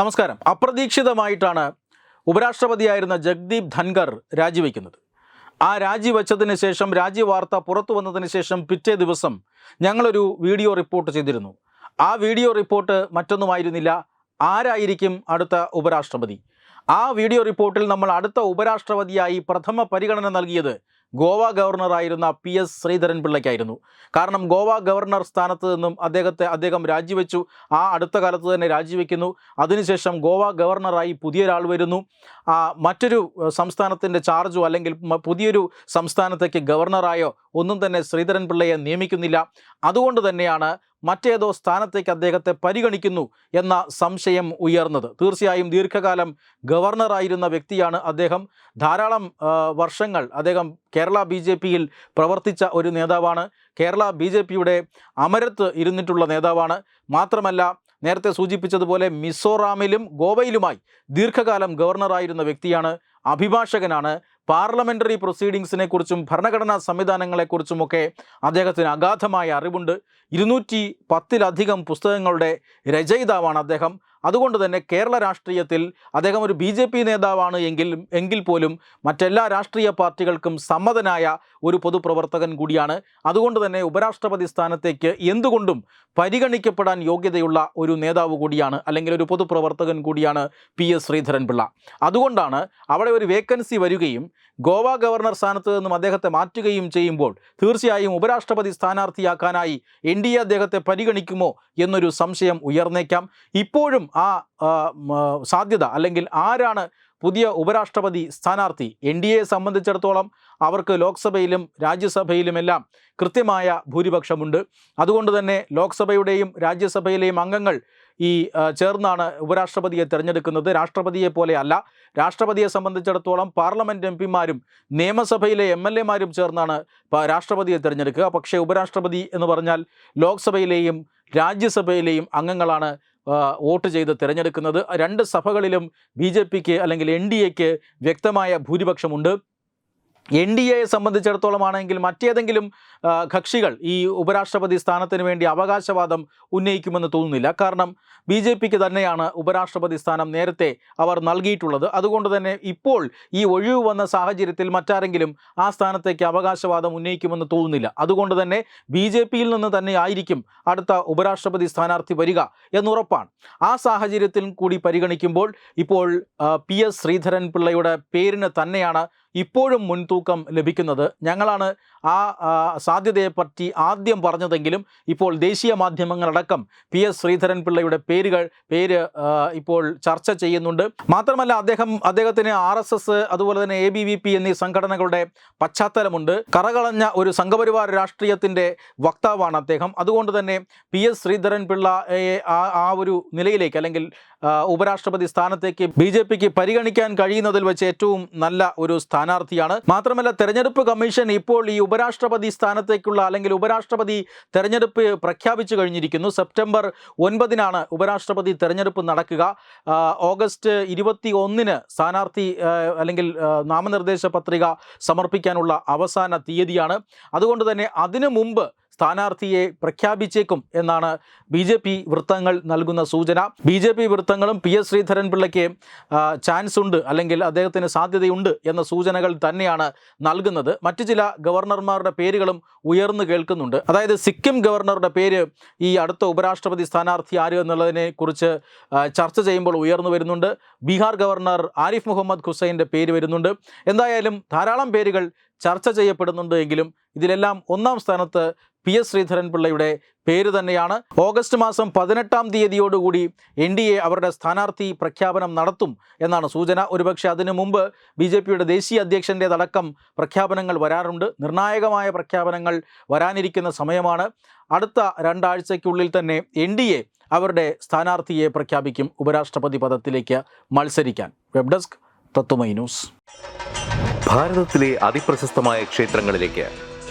നമസ്കാരം. അപ്രതീക്ഷിതമായിട്ടാണ് ഉപരാഷ്ട്രപതിയായിരുന്ന ജഗ്ദീപ് ധൻഖർ രാജിവെക്കുന്നത്. ആ രാജിവെച്ചതിന് ശേഷം രാജ്യവാർത്ത പുറത്തു വന്നതിന് ശേഷം പിറ്റേ ദിവസം ഞങ്ങളൊരു വീഡിയോ റിപ്പോർട്ട് ചെയ്തിരുന്നു. ആ വീഡിയോ റിപ്പോർട്ട് മറ്റൊന്നുമായിരുന്നില്ല. ആരായിരിക്കും അടുത്ത ഉപരാഷ്ട്രപതി? ആ വീഡിയോ റിപ്പോർട്ടിൽ നമ്മൾ അടുത്ത ഉപരാഷ്ട്രപതിയായി പ്രഥമ പരിഗണന നൽകിയത് ഗോവ ഗവർണറായിരുന്ന പി എസ് ശ്രീധരൻപിള്ളയ്ക്കായിരുന്നു കാരണം ഗോവ ഗവർണർ സ്ഥാനത്ത് നിന്നും അദ്ദേഹത്തെ അദ്ദേഹം രാജിവെച്ചു. ആ അടുത്ത കാലത്ത് തന്നെ രാജിവെക്കുന്നു. അതിനുശേഷം ഗോവ ഗവർണറായി പുതിയൊരാൾ വരുന്നു. മറ്റൊരു സംസ്ഥാനത്തിന്റെ ചാർജോ അല്ലെങ്കിൽ പുതിയൊരു സംസ്ഥാനത്തേക്ക് ഗവർണറായോ ഒന്നും തന്നെ ശ്രീധരൻപിള്ളയെ നിയമിക്കുന്നില്ല. അതുകൊണ്ട് തന്നെയാണ് മറ്റേതോ സ്ഥാനത്തേക്ക് അദ്ദേഹത്തെ പരിഗണിക്കുന്നു എന്ന സംശയം ഉയർന്നത്. തീർച്ചയായും ദീർഘകാലം ഗവർണറായിരുന്ന വ്യക്തിയാണ് അദ്ദേഹം. ധാരാളം വർഷങ്ങൾ അദ്ദേഹം കേരള ബി ജെ പിയിൽ പ്രവർത്തിച്ച ഒരു നേതാവാണ്. കേരള ബി ജെ പിയുടെ അമരത്ത് ഇരുന്നിട്ടുള്ള നേതാവാണ്. മാത്രമല്ല നേരത്തെ സൂചിപ്പിച്ചതുപോലെ മിസോറാമിലും ഗോവയിലുമായി ദീർഘകാലം ഗവർണറായിരുന്ന വ്യക്തിയാണ്. അഭിഭാഷകനാണ്. പാർലമെന്ററി പ്രൊസീഡിങ്സിനെ കുറിച്ചും ഭരണഘടനാ സംവിധാനങ്ങളെക്കുറിച്ചുമൊക്കെ അദ്ദേഹത്തിന് അഗാധമായ അറിവുണ്ട്. ഇരുന്നൂറ്റി പത്തിലധികം പുസ്തകങ്ങളുടെ രചയിതാവാണ് അദ്ദേഹം. അതുകൊണ്ട് തന്നെ കേരള രാഷ്ട്രീയത്തിൽ അദ്ദേഹം ഒരു ബി ജെ പി നേതാവാണ് എങ്കിൽ എങ്കിൽ പോലും മറ്റെല്ലാ രാഷ്ട്രീയ പാർട്ടികൾക്കും സമ്മതനായ ഒരു പൊതുപ്രവർത്തകൻ കൂടിയാണ്. അതുകൊണ്ട് തന്നെ ഉപരാഷ്ട്രപതി സ്ഥാനത്തേക്ക് എന്തുകൊണ്ടും പരിഗണിക്കപ്പെടാൻ യോഗ്യതയുള്ള ഒരു നേതാവ് കൂടിയാണ് അല്ലെങ്കിൽ ഒരു പൊതുപ്രവർത്തകൻ കൂടിയാണ് പി എസ് ശ്രീധരൻപിള്ള. അതുകൊണ്ടാണ് അവിടെ ഒരു വേക്കൻസി വരികയും ഗോവ ഗവർണർ സ്ഥാനത്ത് നിന്നും അദ്ദേഹത്തെ മാറ്റുകയും ചെയ്യുമ്പോൾ തീർച്ചയായും ഉപരാഷ്ട്രപതി സ്ഥാനാർത്ഥിയാക്കാനായി എൻ ഡി എ അദ്ദേഹത്തെ പരിഗണിക്കുമോ എന്നൊരു സംശയം ഉയർന്നേക്കാം. ഇപ്പോഴും ആ സാധ്യത അല്ലെങ്കിൽ ആരാണ് പുതിയ ഉപരാഷ്ട്രപതി സ്ഥാനാർത്ഥി? എൻ ഡി എയെ സംബന്ധിച്ചിടത്തോളം അവർക്ക് ലോക്സഭയിലും രാജ്യസഭയിലുമെല്ലാം കൃത്യമായ ഭൂരിപക്ഷമുണ്ട്. അതുകൊണ്ട് തന്നെ ലോക്സഭയുടെയും രാജ്യസഭയിലെയും അംഗങ്ങൾ ഈ ചേർന്നാണ് ഉപരാഷ്ട്രപതിയെ തിരഞ്ഞെടുക്കുന്നത്. രാഷ്ട്രപതിയെ പോലെയല്ല. രാഷ്ട്രപതിയെ സംബന്ധിച്ചിടത്തോളം പാർലമെന്റ് എം പിമാരും നിയമസഭയിലെ എം എൽ എമാരും ചേർന്നാണ് രാഷ്ട്രപതിയെ തിരഞ്ഞെടുക്കുക. പക്ഷേ ഉപരാഷ്ട്രപതി എന്ന് പറഞ്ഞാൽ ലോക്സഭയിലെയും രാജ്യസഭയിലെയും അംഗങ്ങളാണ് വോട്ട് ചെയ്ത് തിരഞ്ഞെടുക്കുന്നത്. രണ്ട് സഭകളിലും ബി ജെ പിക്ക് അല്ലെങ്കിൽ എൻ ഡി എക്ക് വ്യക്തമായ ഭൂരിപക്ഷമുണ്ട്. എൻ ഡി എയെ സംബന്ധിച്ചിടത്തോളം ആണെങ്കിൽ മറ്റേതെങ്കിലും കക്ഷികൾ ഈ ഉപരാഷ്ട്രപതി സ്ഥാനത്തിന് വേണ്ടി അവകാശവാദം ഉന്നയിക്കുമെന്ന് തോന്നുന്നില്ല. കാരണം ബി ജെ പിക്ക് തന്നെയാണ് ഉപരാഷ്ട്രപതി സ്ഥാനം നേരത്തെ അവർ നൽകിയിട്ടുള്ളത്. അതുകൊണ്ട് തന്നെ ഇപ്പോൾ ഈ ഒഴിവ് വന്ന സാഹചര്യത്തിൽ മറ്റാരെങ്കിലും ആ സ്ഥാനത്തേക്ക് അവകാശവാദം ഉന്നയിക്കുമെന്ന് തോന്നുന്നില്ല. അതുകൊണ്ട് തന്നെ ബി ജെ പിയിൽ നിന്ന് തന്നെ ആയിരിക്കും അടുത്ത ഉപരാഷ്ട്രപതി സ്ഥാനാർത്ഥി വരിക എന്നുറപ്പാണ്. ആ സാഹചര്യത്തിൽ കൂടി പരിഗണിക്കുമ്പോൾ ഇപ്പോൾ പി എസ് ശ്രീധരൻ പിള്ളയുടെ പേരിന് തന്നെയാണ് ഇപ്പോഴും മുൻതൂക്കം ലഭിക്കുന്നത് ഞങ്ങളാണ് ആ സാധ്യതയെപ്പറ്റി ആദ്യം പറഞ്ഞതെങ്കിലും ഇപ്പോൾ ദേശീയ മാധ്യമങ്ങളടക്കം പി എസ് ശ്രീധരൻ പിള്ളയുടെ പേരുകൾ പേര് ഇപ്പോൾ ചർച്ച ചെയ്യുന്നുണ്ട്. മാത്രമല്ല അദ്ദേഹം അദ്ദേഹത്തിന് ആർ എസ് എസ് അതുപോലെ തന്നെ എ ബി വി പി എന്നീ സംഘടനകളുടെ പശ്ചാത്തലമുണ്ട്. കറകളഞ്ഞ ഒരു സംഘപരിവാര രാഷ്ട്രീയത്തിന്റെ വക്താവാണ് അദ്ദേഹം. അതുകൊണ്ട് തന്നെ പി എസ് ശ്രീധരൻ പിള്ള ആ ഒരു നിലയിലേക്ക് അല്ലെങ്കിൽ ഉപരാഷ്ട്രപതി സ്ഥാനത്തേക്ക് ബി ജെ പിക്ക് പരിഗണിക്കാൻ കഴിയുന്നതിൽ വെച്ച് ഏറ്റവും നല്ല ഒരു സ്ഥാനാർത്ഥിയാണ്. മാത്രമല്ല തെരഞ്ഞെടുപ്പ് കമ്മീഷൻ ഇപ്പോൾ ഈ ഉപരാഷ്ട്രപതി സ്ഥാനത്തേക്കുള്ള അല്ലെങ്കിൽ ഉപരാഷ്ട്രപതി തെരഞ്ഞെടുപ്പ് പ്രഖ്യാപിച്ചു കഴിഞ്ഞിരിക്കുന്നു. സെപ്റ്റംബർ ഒൻപതിനാണ് ഉപരാഷ്ട്രപതി തെരഞ്ഞെടുപ്പ് നടക്കുക. ഓഗസ്റ്റ് ഇരുപത്തി ഒന്നിന് സ്ഥാനാർത്ഥി അല്ലെങ്കിൽ നാമനിർദ്ദേശ പത്രിക സമർപ്പിക്കാനുള്ള അവസാന തീയതിയാണ്. അതുകൊണ്ട് തന്നെ അതിനു മുമ്പ് സ്ഥാനാർത്ഥിയെ പ്രഖ്യാപിച്ചേക്കും എന്നാണ് ബി ജെ പി വൃത്തങ്ങൾ നൽകുന്ന സൂചന. ബി ജെ പി വൃത്തങ്ങളും പി എസ് ശ്രീധരൻ പിള്ളയ്ക്ക് ചാൻസ് ഉണ്ട് അല്ലെങ്കിൽ അദ്ദേഹത്തിന് സാധ്യതയുണ്ട് എന്ന സൂചനകൾ തന്നെയാണ് നൽകുന്നത്. മറ്റു ചില ഗവർണർമാരുടെ പേരുകളും ഉയർന്നു കേൾക്കുന്നുണ്ട്. അതായത് സിക്കിം ഗവർണറുടെ പേര് ഈ അടുത്ത ഉപരാഷ്ട്രപതി സ്ഥാനാർത്ഥി ആര് എന്നുള്ളതിനെ കുറിച്ച് ചർച്ച ചെയ്യുമ്പോൾ ഉയർന്നു വരുന്നുണ്ട്. ബീഹാർ ഗവർണർ ആരിഫ് മുഹമ്മദ് ഹുസൈന്റെ പേര് വരുന്നുണ്ട്. എന്തായാലും ധാരാളം പേരുകൾ ചർച്ച ചെയ്യപ്പെടുന്നുണ്ട് എങ്കിലും ഇതിലെല്ലാം ഒന്നാം സ്ഥാനത്ത് പി എസ് ശ്രീധരൻപിള്ളയുടെ പേര് തന്നെയാണ്. ഓഗസ്റ്റ് മാസം പതിനെട്ടാം തീയതിയോടുകൂടി എൻ ഡി എ അവരുടെ സ്ഥാനാർത്ഥി പ്രഖ്യാപനം നടത്തും എന്നാണ് സൂചന. ഒരുപക്ഷെ അതിനു മുമ്പ് ബി ജെ പിയുടെ ദേശീയ അധ്യക്ഷന്റേതടക്കം പ്രഖ്യാപനങ്ങൾ വരാറുണ്ട്. നിർണായകമായ പ്രഖ്യാപനങ്ങൾ വരാനിരിക്കുന്ന സമയമാണ്. അടുത്ത രണ്ടാഴ്ചയ്ക്കുള്ളിൽ തന്നെ എൻ ഡി എ അവരുടെ സ്ഥാനാർത്ഥിയെ പ്രഖ്യാപിക്കും. ഉപരാഷ്ട്രപതി പദത്തിലേക്ക് മത്സരിക്കാൻ. Web desk Tatwamayi news. ഭാരതത്തിലെ അതിപ്രശസ്തമായ ക്ഷേത്രങ്ങളിലേക്ക്